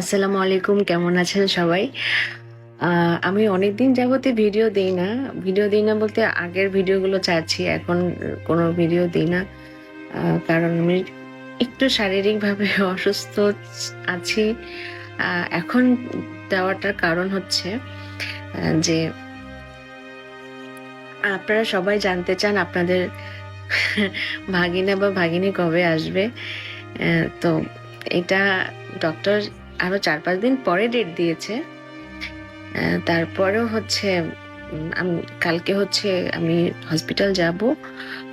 আসসালামু আলাইকুম, কেমন আছেন সবাই? আমি অনেকদিন যাবতে ভিডিও দিই না। ভিডিও দিই না বলতে আগের ভিডিওগুলো চাচ্ছি, এখন কোনো ভিডিও দিই না। কারণ আমি একটু শারীরিকভাবে অসুস্থ আছি। এখন দেওয়াটার কারণ হচ্ছে যে আপনারা সবাই জানতে চান আপনাদের ভাগিনা বা ভাগিনী কবে আসবে। তো এটা ডক্টর আরও চার পাঁচ দিন পরে ডেট দিয়েছে। তারপরেও হচ্ছে আমি, কালকে হচ্ছে আমি হসপিটাল যাব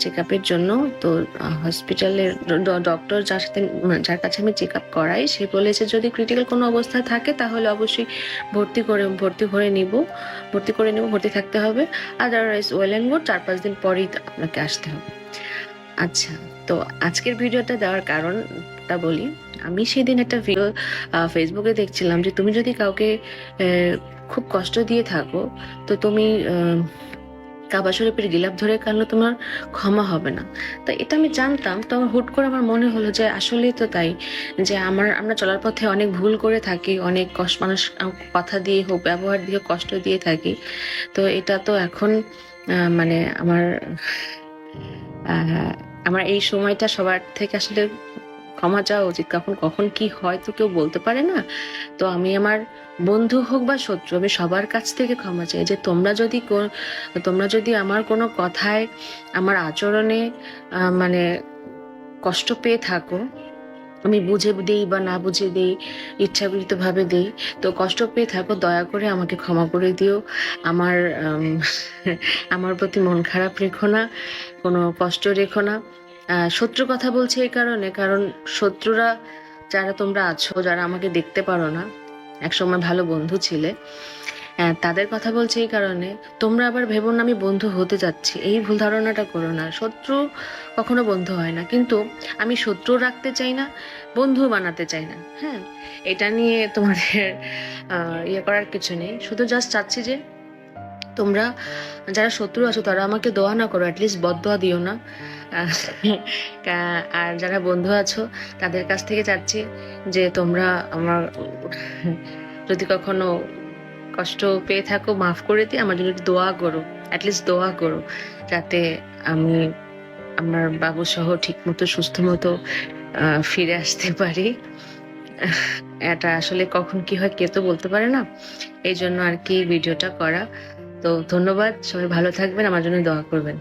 চেক আপের জন্য। তো হসপিটালের ডক্টর যার সাথে যার কাছে আমি চেক আপ করাই, সে বলেছে যদি ক্রিটিক্যাল কোনো অবস্থা থাকে তাহলে অবশ্যই ভর্তি করে ভর্তি করে নিব। ভর্তি করে নিব, ভর্তি থাকতে হবে। আদারওয়াইজ ওয়েল অ্যান্ড গুড চার পাঁচ দিন পরেই আপনাকে আসতে হবে। আচ্ছা। তো আজকের ভিডিওটা দেওয়ার কারণটা বলি। আমি সেদিন একটা ভিডিও ফেসবুকে দেখছিলাম যে তুমি যদি কাউকে খুব কষ্ট দিয়ে থাকো, তো তুমি কাবা শরীফের গিলাপ ধরে কানলে তোমার ক্ষমা হবে না। তো এটা আমি জানতাম, তো হুট করে আমার মনে হলো যে আসলেই তো তাই, যে আমার, আমরা চলার পথে অনেক ভুল করে থাকি, অনেক কষ্ট মানুষ কথা দিয়ে হোক, ব্যবহার দিয়ে কষ্ট দিয়ে থাকি। তো এটা তো এখন মানে আমার আমার এই সময়টা সবার থেকে আসলে ক্ষমা চাওয়া উচিত। কখন কখন কি হয় তো কেউ বলতে পারে না। তো আমি আমার বন্ধু হোক বা শত্রু, আমি সবার কাছ থেকে ক্ষমা চাই যে তোমরা যদি তোমরা যদি আমার কোনো কথায়, আমার আচরণে মানে কষ্ট পেয়ে থাকো আমি বুঝে দিই বা না বুঝে দিই, ইচ্ছাকৃতভাবে দিই, তো কষ্ট পেয়ে থাকো, দয়া করে আমাকে ক্ষমা করে দিও। আমার আমার প্রতি মন খারাপ রেখো না, কোনো কষ্ট রেখো না। শত্রু কথা বলছে এই কারণে, কারণ শত্রুরা যারা তোমরা আছো, যারা আমাকে দেখতে পারো না, একসময় ভালো বন্ধু ছিলে তাদের কথা বলছে এই কারণে। তোমরা আবার ভেবো না, আমি বন্ধু হতে যাচ্ছি। এই ভুল ধারণাটা করো না। শত্রু কখনো বন্ধু হয় না। কিন্তু আমি শত্রু রাখতে চাই না, বন্ধু বানাতে চাই না। হ্যাঁ এটা নিয়ে তোমাদের ইয়ে করার কিছু নেই। শুধু জাস্ট চাচ্ছি যে তোমরা যারা শত্রু আছো, তারা আমাকে দোয়া না করো অ্যাটলিস্ট বদোয়া দিও না। আর যারা বন্ধু আছো, তাদের কাছ থেকে চাচ্ছি যে তোমরা আমার, যদি কখনো কষ্ট পেয়ে থাকো, মাফ করে দিয়ে আমার জন্য একটু দোয়া করো অ্যাটলিস্ট দোয়া করো, যাতে আমি আমার বাবু সহ ঠিক মতো সুস্থ মতো ফিরে আসতে পারি। এটা আসলে কখন কি হয় কে তো বলতে পারে না। এই জন্য আর কি ভিডিওটা করা। তো ধন্যবাদ, সবাই ভালো থাকবেন, আমার জন্য দোয়া করবেন।